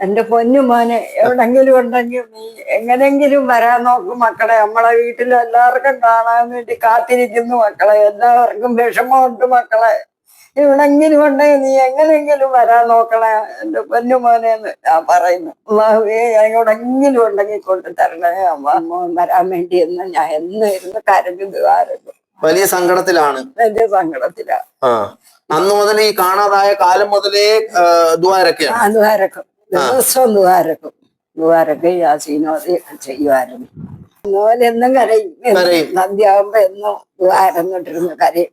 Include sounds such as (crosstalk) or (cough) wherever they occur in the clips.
എന്റെ പൊന്നു മോനെ എവിടെങ്കിലും ഉണ്ടെങ്കിൽ നീ എങ്ങനെങ്കിലും വരാൻ നോക്കും മക്കളെ. നമ്മളെ വീട്ടിൽ എല്ലാവർക്കും കാണാൻ വേണ്ടി കാത്തിരിക്കുന്നു മക്കളെ. എല്ലാവർക്കും വിഷമമുണ്ട് മക്കളെ. എവിടെങ്കിലും ഉണ്ടെങ്കിൽ നീ എങ്ങനെങ്കിലും വരാൻ നോക്കണേ. എന്റെ പൊന്നു മോനെ എന്ന് ഞാൻ പറയുന്നു. അമ്മാവേ എവിടെങ്കിലും ഉണ്ടെങ്കിൽ കൊണ്ടു തരണേ അമ്മ. വരാൻ വേണ്ടി എന്ന് ഞാൻ എന്നും ഇരുന്ന് കരഞ്ഞു വലിയ സങ്കടത്തിലാണ്. വലിയ സങ്കടത്തിലാ ആ. അന്ന് മുതൽ ഈ കാണാതായ കാലം മുതലേ ദ്വാരൊക്കെയാണ് ദ്വാരക്കും ദിവസവും ദ്വാരക്കും ദ്വാരക്കും യാസീനോദയൊക്കെ ചെയ്യുമായിരുന്നു. മോനെന്നും കരയും. സന്ധ്യയാകുമ്പോ എന്നും ദ്വാരന്നിട്ടിരുന്നു കരയും.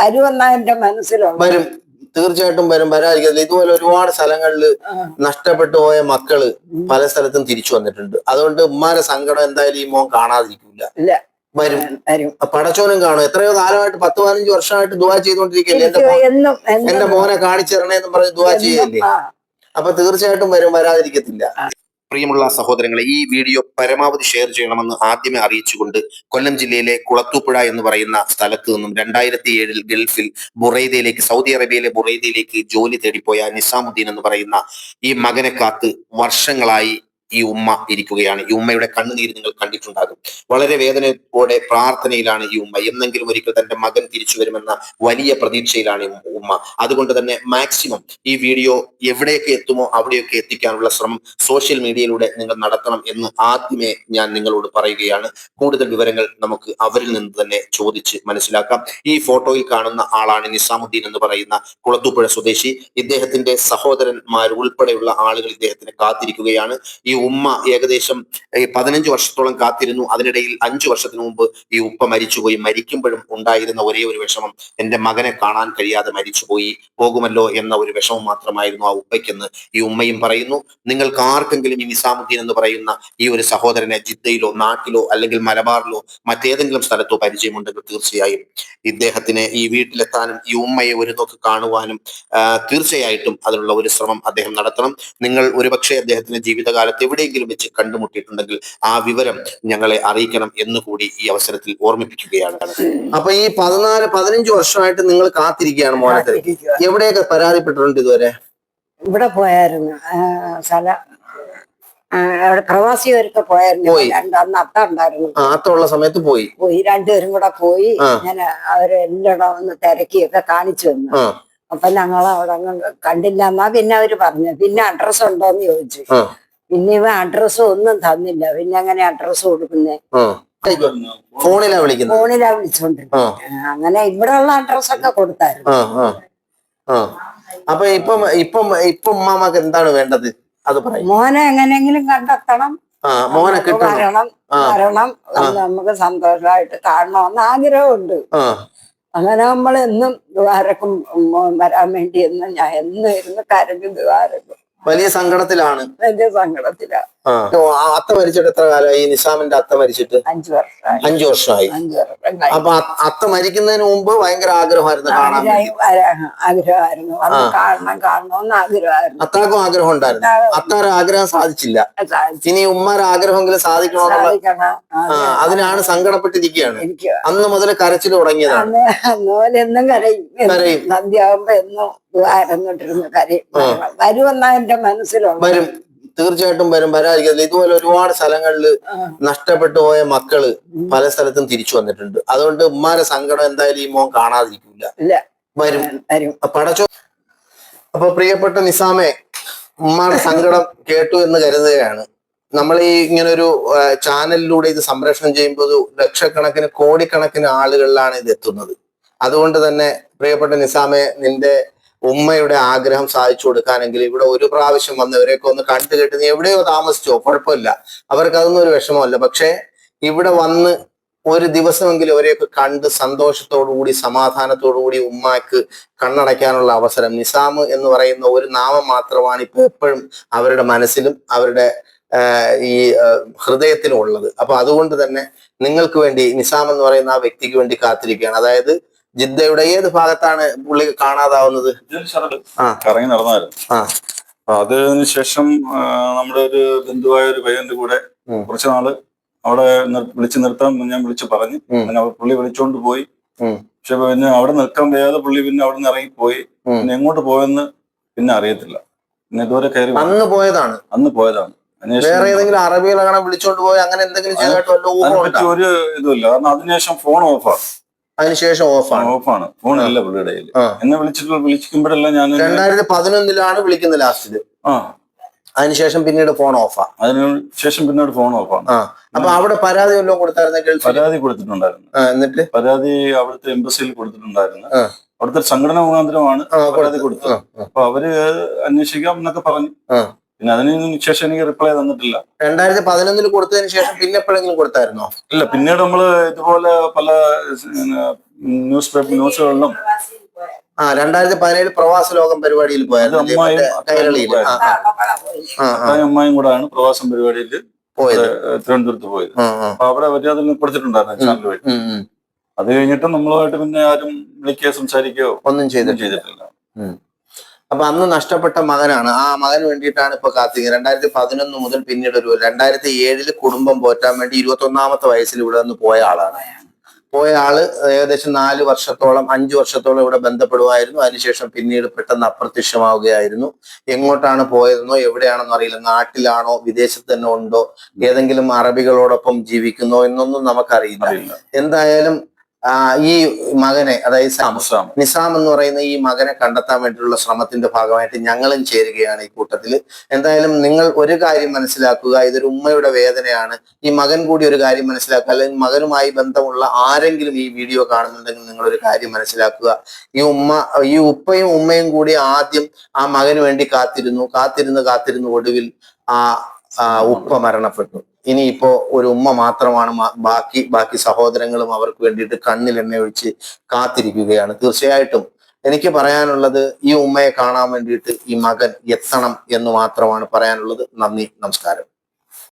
വരുമെന്നാ എന്റെ മനസ്സിലുള്ള വരും. തീർച്ചയായിട്ടും വരും. വരാതിരിക്കത്തില്ല ഇതുപോലെ ഒരുപാട് സ്ഥലങ്ങളിൽ നഷ്ടപ്പെട്ടു പോയ മക്കൾ പല സ്ഥലത്തും തിരിച്ചു വന്നിട്ടുണ്ട്. അതുകൊണ്ട് ഉമ്മാരെ സങ്കടം എന്തായാലും ഈ മോൻ കാണാതിരിക്കില്ല വരും. പടച്ചോനും കാണും. എത്രയോ കാലമായിട്ട് പത്ത് പതിനഞ്ച് വർഷമായിട്ട് ദുവാ ചെയ്തുകൊണ്ടിരിക്കുകയല്ലേ? എന്റെ മോനെ കാണിച്ചു തരണേ എന്ന് പറഞ്ഞ് ദുവാ ചെയ്യല്ലേ? അപ്പൊ തീർച്ചയായിട്ടും വരും വരാതിരിക്കത്തില്ല. പ്രിയമുള്ള സഹോദരങ്ങളെ ഈ വീഡിയോ പരമാവധി ഷെയർ ചെയ്യണമെന്ന് ആദ്യമേ അറിയിച്ചുകൊണ്ട് കൊല്ലം ജില്ലയിലെ കുളത്തൂപ്പുഴ എന്ന് പറയുന്ന സ്ഥലത്ത് നിന്നും രണ്ടായിരത്തി ഏഴിൽ ഗൾഫിൽ ബുറൈദയിലേക്ക് സൗദി അറേബ്യയിലെ ബുറൈദയിലേക്ക് ജോലി തേടിപ്പോയ നിസാമുദ്ദീൻ എന്ന് പറയുന്ന ഈ മകനെ കാത്ത് വർഷങ്ങളായി ഈ ഉമ്മ ഇരിക്കുകയാണ്. ഈ ഉമ്മയുടെ കണ്ണുനീര് നിങ്ങൾ കണ്ടിട്ടുണ്ടാകും. വളരെ വേദനയോടെ പ്രാർത്ഥനയിലാണ് ഈ ഉമ്മ. എന്നെങ്കിലും ഒരിക്കൽ തന്റെ മകൻ തിരിച്ചു വരുമെന്ന വലിയ പ്രതീക്ഷയിലാണ് ഈ ഉമ്മ. അതുകൊണ്ട് തന്നെ മാക്സിമം ഈ വീഡിയോ എവിടെയൊക്കെ എത്തുമോ അവിടെയൊക്കെ എത്തിക്കാനുള്ള ശ്രമം സോഷ്യൽ മീഡിയയിലൂടെ നിങ്ങൾ നടത്തണം എന്ന് ആദ്യമേ ഞാൻ നിങ്ങളോട് പറയുകയാണ്. കൂടുതൽ വിവരങ്ങൾ നമുക്ക് അവരിൽ നിന്ന് തന്നെ ചോദിച്ച് മനസ്സിലാക്കാം. ഈ ഫോട്ടോയിൽ കാണുന്ന ആളാണ് നിസാമുദ്ദീൻ എന്ന് പറയുന്ന കുളത്തൂപ്പുഴ സ്വദേശി. ഇദ്ദേഹത്തിന്റെ സഹോദരന്മാർ ഉൾപ്പെടെയുള്ള ആളുകൾ ഇദ്ദേഹത്തിന് കാത്തിരിക്കുകയാണ്. ഈ ഉമ്മ ഏകദേശം പതിനഞ്ച് വർഷത്തോളം കാത്തിരുന്നു. അതിനിടയിൽ അഞ്ചു വർഷത്തിന് മുമ്പ് ഈ ഉപ്പ മരിച്ചുപോയി. മരിക്കുമ്പോഴും ഉണ്ടായിരുന്ന ഒരേ ഒരു വിഷമം എന്റെ മകനെ കാണാൻ കഴിയാതെ മരിച്ചുപോയി. പോകുമല്ലോ എന്ന ഒരു വിഷമം മാത്രമായിരുന്നു ആ ഉപ്പയ്ക്കെന്ന് ഈ ഉമ്മയും പറയുന്നു. നിങ്ങൾക്ക് ആർക്കെങ്കിലും ഈ നിസാമുദ്ദീൻ എന്ന് പറയുന്ന ഈ ഒരു സഹോദരനെ ജിദ്ദയിലോ നാട്ടിലോ അല്ലെങ്കിൽ മലബാറിലോ മറ്റേതെങ്കിലും സ്ഥലത്തോ പരിചയമുണ്ടെങ്കിൽ തീർച്ചയായും ഇദ്ദേഹത്തിന് ഈ വീട്ടിലെത്താനും ഈ ഉമ്മയെ ഒരു നോക്ക് കാണുവാനും തീർച്ചയായിട്ടും അതിനുള്ള ഒരു ശ്രമം അദ്ദേഹം നടത്തണം. നിങ്ങൾ ഒരുപക്ഷെ അദ്ദേഹത്തിന്റെ ജീവിതകാലത്ത് എവിടെയെങ്കിലും വെച്ച് കണ്ടുമുട്ടിയിട്ടുണ്ടെങ്കിൽ ആ വിവരം ഞങ്ങളെ അറിയിക്കണം എന്നുകൂടി ഈ അവസരത്തിൽ ഓർമ്മിപ്പിക്കുകയാണ്. അപ്പൊ ഈ പതിനാല് പതിനഞ്ച് വർഷമായിട്ട് നിങ്ങൾ കാത്തിരിക്കുകയാണ് മോനത്തിൽ എവിടെയൊക്കെ പരാതിപ്പെട്ടിട്ടുണ്ട് ഇതുവരെ? ഇവിടെ പോയായിരുന്നു. സ്ഥല അവിടെ പ്രവാസികരൊക്കെ പോയായിരുന്നു. രണ്ട് രണ്ടന്ന് അത്ത ഉണ്ടായിരുന്നു. അത്തുള്ള സമയത്ത് പോയി. പോയി. രണ്ടുപേരും കൂടെ പോയി. ഞാൻ അവരെ എല്ലാം ഒന്ന് തിരക്കിയൊക്കെ കാണിച്ചു തന്നു. അപ്പൊ ഞങ്ങൾ അവിടെ കണ്ടില്ല എന്നാ പിന്നെ അവർ പറഞ്ഞു. പിന്നെ അഡ്രസ് ഉണ്ടോന്ന് ചോദിച്ചു. പിന്നെ ഇവ അഡ്രസ്സും ഒന്നും തന്നില്ല. പിന്നെ അങ്ങനെ അഡ്രസ്സ് കൊടുക്കുന്നേ? ഫോണിലാ വിളിക്കുന്നത്? ഫോണിലാ വിളിച്ചോണ്ട് അങ്ങനെ ഇവിടെ ഉള്ള അഡ്രസ്സൊക്കെ കൊടുത്തായിരുന്നു. അപ്പൊ ഇപ്പം ഇപ്പം ഇപ്പൊ ഉമ്മാമക്ക് എന്താണ് വേണ്ടത്? അത് പറയും. മോനെ എങ്ങനെയെങ്കിലും കണ്ടെത്തണം. മോനെ വരണം. വരണം. നമുക്ക് സന്തോഷമായിട്ട് കാണണമെന്ന് ആഗ്രഹമുണ്ട്. അങ്ങനെ നമ്മൾ എന്നും ദ്വാരക്കും വരാൻ വേണ്ടി എന്നും ഞാൻ എന്നും ഇരുന്ന് കരഞ്ഞു ദ്വാരക്കും. വലിയ സങ്കടത്തിലാണ്. വലിയ സങ്കടത്തില. ആ ഓ, ആ അത്ത മരിച്ചിട്ട് എത്ര കാലമായി? ഈ നിസാമിന്റെ അത്ത മരിച്ചിട്ട്? അഞ്ചു വർഷമായി. അഞ്ചു വർഷമായി. അഞ്ചു വർഷം. കഴിഞ്ഞു. അപ്പൊ അത്ത മരിക്കുന്നതിന് മുമ്പ് ഭയങ്കര ആഗ്രഹമായിരുന്നു കാണാൻ ആഗ്രഹം വരാ- ആഗ്രഹമായിരുന്നു. വന്ന് കാണണം കാണണമെന്ന് ആഗ്രഹമായിരുന്നു. അത്താക്കും ആഗ്രഹം ഉണ്ടായിരുന്നു. അത്താര ആഗ്രഹം സാധിച്ചില്ല. ഇനി ഉമ്മാരെ ആഗ്രഹമെങ്കിലും സാധിക്കണമെന്നുള്ള സാധിക്കണം. അതിനാണ് സങ്കടപ്പെട്ടിരിക്കുകയാണ്. അന്ന് മുതൽ കരച്ചിൽ തുടങ്ങിയതാണ്. എന്നും കരയും. എന്നും കരയും. സന്ധ്യയാകുമ്പോ എന്നും ദ്വാരന്നിട്ടിരുന്നു കരയും. വരുമെന്നാ എന്റെ മനസ്സിലുണ്ട് വരും. തീർച്ചയായിട്ടും വരും. വരാതിരിക്കത്തില്ല ഇതുപോലെ ഒരുപാട് സ്ഥലങ്ങളിൽ. നഷ്ടപ്പെട്ടു പോയ മക്കൾ പല സ്ഥലത്തും തിരിച്ചു വന്നിട്ടുണ്ട്. അതുകൊണ്ട് ഉമ്മാരെ സങ്കടം എന്തായാലും ഈ മോൻ കാണാതിരിക്കില്ല വരും. പടച്ചോ അപ്പൊ പ്രിയപ്പെട്ട നിസാമേ ഉമ്മാടെ സങ്കടം (laughs) കേട്ടു എന്ന് കരുതുകയാണ്. നമ്മൾ ഈ ഇങ്ങനൊരു ഒരു ചാനലിലൂടെ ഇത് സംപ്രേഷണം ചെയ്യുമ്പോൾ ലക്ഷക്കണക്കിന് കോടിക്കണക്കിന് ആളുകളിലാണ് ഇത് എത്തുന്നത്. അതുകൊണ്ട് തന്നെ പ്രിയപ്പെട്ട നിസാമെ നിന്റെ ഉമ്മയുടെ ആഗ്രഹം സാധിച്ചു കൊടുക്കാനെങ്കിൽ ഇവിടെ ഒരു പ്രാവശ്യം വന്നവരെയൊക്കെ ഒന്ന് കണ്ടു കേട്ട് നീ എവിടെയോ താമസിച്ചോ? കുഴപ്പമില്ല. അവർക്ക് അതൊന്നും ഒരു വിഷമമല്ല. പക്ഷേ ഇവിടെ വന്ന് ഒരു ദിവസമെങ്കിലും അവരെയൊക്കെ കണ്ട് സന്തോഷത്തോടുകൂടി സമാധാനത്തോടുകൂടി ഉമ്മാക്ക് കണ്ണടയ്ക്കാനുള്ള അവസരം. നിസാം എന്ന് പറയുന്ന ഒരു നാമം മാത്രമാണ് ഇപ്പൊ എപ്പോഴും അവരുടെ മനസ്സിലും അവരുടെ ഈ ഹൃദയത്തിലും ഉള്ളത്. അപ്പൊ അതുകൊണ്ട് തന്നെ നിങ്ങൾക്ക് വേണ്ടി നിസാം എന്ന് പറയുന്ന ആ വ്യക്തിക്ക് വേണ്ടി കാത്തിരിക്കുകയാണ്. അതായത് ജിദ്ദയുടെ ഏത് ഭാഗത്താണ് പുള്ളി കാണാതാവുന്നത്? കറങ്ങി നടന്നായിരുന്നു അതിന് ശേഷം നമ്മുടെ ഒരു ബന്ധുവായ ഒരു പയ്യന്റെ കൂടെ കുറച്ചു നാൾ അവിടെ വിളിച്ചു നിർത്താൻ ഞാൻ വിളിച്ചു പറഞ്ഞു. അങ്ങനെ പുള്ളി വിളിച്ചോണ്ട് പോയി. പക്ഷെ പിന്നെ അവിടെ നിൽക്കാൻ വയ്യാതെ പുള്ളി പിന്നെ അവിടെ നിന്ന് ഇറങ്ങിപ്പോയി. പിന്നെ എങ്ങോട്ട് പോയെന്ന് പിന്നെ അറിയത്തില്ല. പിന്നെ ഇതുവരെ കയറി അന്ന് പോയതാണ്? അന്ന് പോയതാണ്. വേറെ ഏതെങ്കിലും അറബികളാണ് വിളിച്ചോണ്ട് പോയി അങ്ങനെ എന്തെങ്കിലും ഒരു ഇതുമില്ല. കാരണം അതിനുശേഷം ഫോൺ ഓഫാണ് അതിനുശേഷം ഓഫാണ്. ഓഫാണ്. ഫോൺ ഇല്ല പുള്ളിയുടെ കയ്യിൽ. എന്നെ വിളിച്ചിട്ട് വിളിക്കുമ്പോഴെല്ലാം ഞാൻ രണ്ടായിരത്തി പതിനൊന്നിലാണ് വിളിക്കുന്നത് ലാസ്റ്റിൽ. ആ. അതിനുശേഷം പിന്നീട് ഫോൺ ഓഫാ. ആ ശേഷം പിന്നീട് ഫോൺ ഓഫാണ്. അപ്പൊ അവിടെ പരാതി വല്ലതും കൊടുത്തായിരുന്നെങ്കിൽ പരാതി കൊടുത്തിട്ടുണ്ടായിരുന്നു. എന്നിട്ട്? പരാതി അവിടുത്തെ എംബസിയിൽ കൊടുത്തിട്ടുണ്ടായിരുന്നു. അവിടുത്തെ സംഘടന മുഖാന്തരമാണ് പരാതി കൊടുത്തു. കൊടുത്തത്. അപ്പൊ അവർ അന്വേഷിക്കാം എന്നൊക്കെ പറഞ്ഞു. പിന്നെ അതിന് ശേഷം എനിക്ക് റിപ്ലൈ തന്നിട്ടില്ല. രണ്ടായിരത്തി പതിനൊന്നിൽ കൊടുത്തതിന് ശേഷം പിന്നെ എപ്പോഴെങ്കിലും കൊടുത്തായിരുന്നോ? ഇല്ല പിന്നീട് നമ്മൾ ഇതുപോലെ പല ന്യൂസ് പേപ്പർ ന്യൂസുകളിലും ആ രണ്ടായിരത്തി പതിനേഴ് പ്രവാസ ലോകം പരിപാടിയിൽ പോയായിരുന്നു അമ്മായും കൂടെ കൈരളിയിൽ ആ, ആ, ആ, ആ, അത്തായും അമ്മായും കൂടാണ് പ്രവാസം പരിപാടിയിൽ പോയത്. തിരുവനന്തപുരത്ത് പോയത്. അപ്പൊ അവിടെ മര്യാദ കൊടുത്തിട്ടുണ്ടായിരുന്നു ചാനൽ വഴി. അത് കഴിഞ്ഞിട്ട് നമ്മളുമായിട്ട് പിന്നെ ആരും വിളിക്കുകയോ സംസാരിക്കുകയോ ഒന്നും ചെയ്തിട്ടില്ല. അപ്പൊ അന്ന് നഷ്ടപ്പെട്ട മകനാണ്. ആ മകൻ വേണ്ടിയിട്ടാണ് ഇപ്പൊ കാത്തിരിക്കുന്നത്. രണ്ടായിരത്തി പതിനൊന്ന് മുതൽ പിന്നീട് ഒരു രണ്ടായിരത്തി ഏഴിൽ കുടുംബം പോറ്റാൻ വേണ്ടി ഇരുപത്തി ഒന്നാമത്തെ വയസ്സിൽ ഇവിടെ നിന്ന് പോയ ആളാണ് പോയ ആൾ ഏകദേശം നാല് വർഷത്തോളം അഞ്ചു വർഷത്തോളം ഇവിടെ ബന്ധപ്പെടുമായിരുന്നു. അതിനുശേഷം പിന്നീട് പെട്ടെന്ന് അപ്രത്യക്ഷമാവുകയായിരുന്നു. എങ്ങോട്ടാണ് പോയതെന്നോ എവിടെയാണെന്നോ അറിയില്ല. നാട്ടിലാണോ വിദേശത്ത് തന്നെ ഉണ്ടോ ഏതെങ്കിലും അറബികളോടൊപ്പം ജീവിക്കുന്നോ എന്നൊന്നും നമുക്കറിയില്ല. എന്തായാലും ഈ മകനെ അതായത് നിസാം എന്ന് പറയുന്ന ഈ മകനെ കണ്ടെത്താൻ വേണ്ടിയുള്ള ശ്രമത്തിന്റെ ഭാഗമായിട്ട് ഞങ്ങളും ചേരുകയാണ് ഈ കൂട്ടത്തിൽ എന്തായാലും നിങ്ങൾ ഒരു കാര്യം മനസ്സിലാക്കുക ഇതൊരു ഉമ്മയുടെ വേദനയാണ്. ഈ മകൻ കൂടി ഒരു കാര്യം മനസ്സിലാക്കുക അല്ലെങ്കിൽ മകനുമായി ബന്ധമുള്ള ആരെങ്കിലും ഈ വീഡിയോ കാണുന്നുണ്ടെങ്കിൽ നിങ്ങൾ ഒരു കാര്യം മനസ്സിലാക്കുക. ഈ ഉമ്മ ഈ ഉപ്പയും ഉമ്മയും കൂടി ആദ്യം ആ മകന് വേണ്ടി കാത്തിരുന്നു. കാത്തിരുന്ന് കാത്തിരുന്ന് ഒടുവിൽ ആ ഉപ്പ മരണപ്പെട്ടു. ഇനിയിപ്പോ ഒരു ഉമ്മ മാത്രമാണ് ബാക്കി ബാക്കി സഹോദരങ്ങളും അവർക്ക് വേണ്ടിയിട്ട് കണ്ണിൽ എണ്ണ ഒഴിച്ച് കാത്തിരിക്കുകയാണ്. തീർച്ചയായിട്ടും എനിക്ക് പറയാനുള്ളത് ഈ ഉമ്മയെ കാണാൻ വേണ്ടിയിട്ട് ഈ മകൻ എത്തണം എന്ന് മാത്രമാണ് പറയാനുള്ളത്. നന്ദി നമസ്കാരം.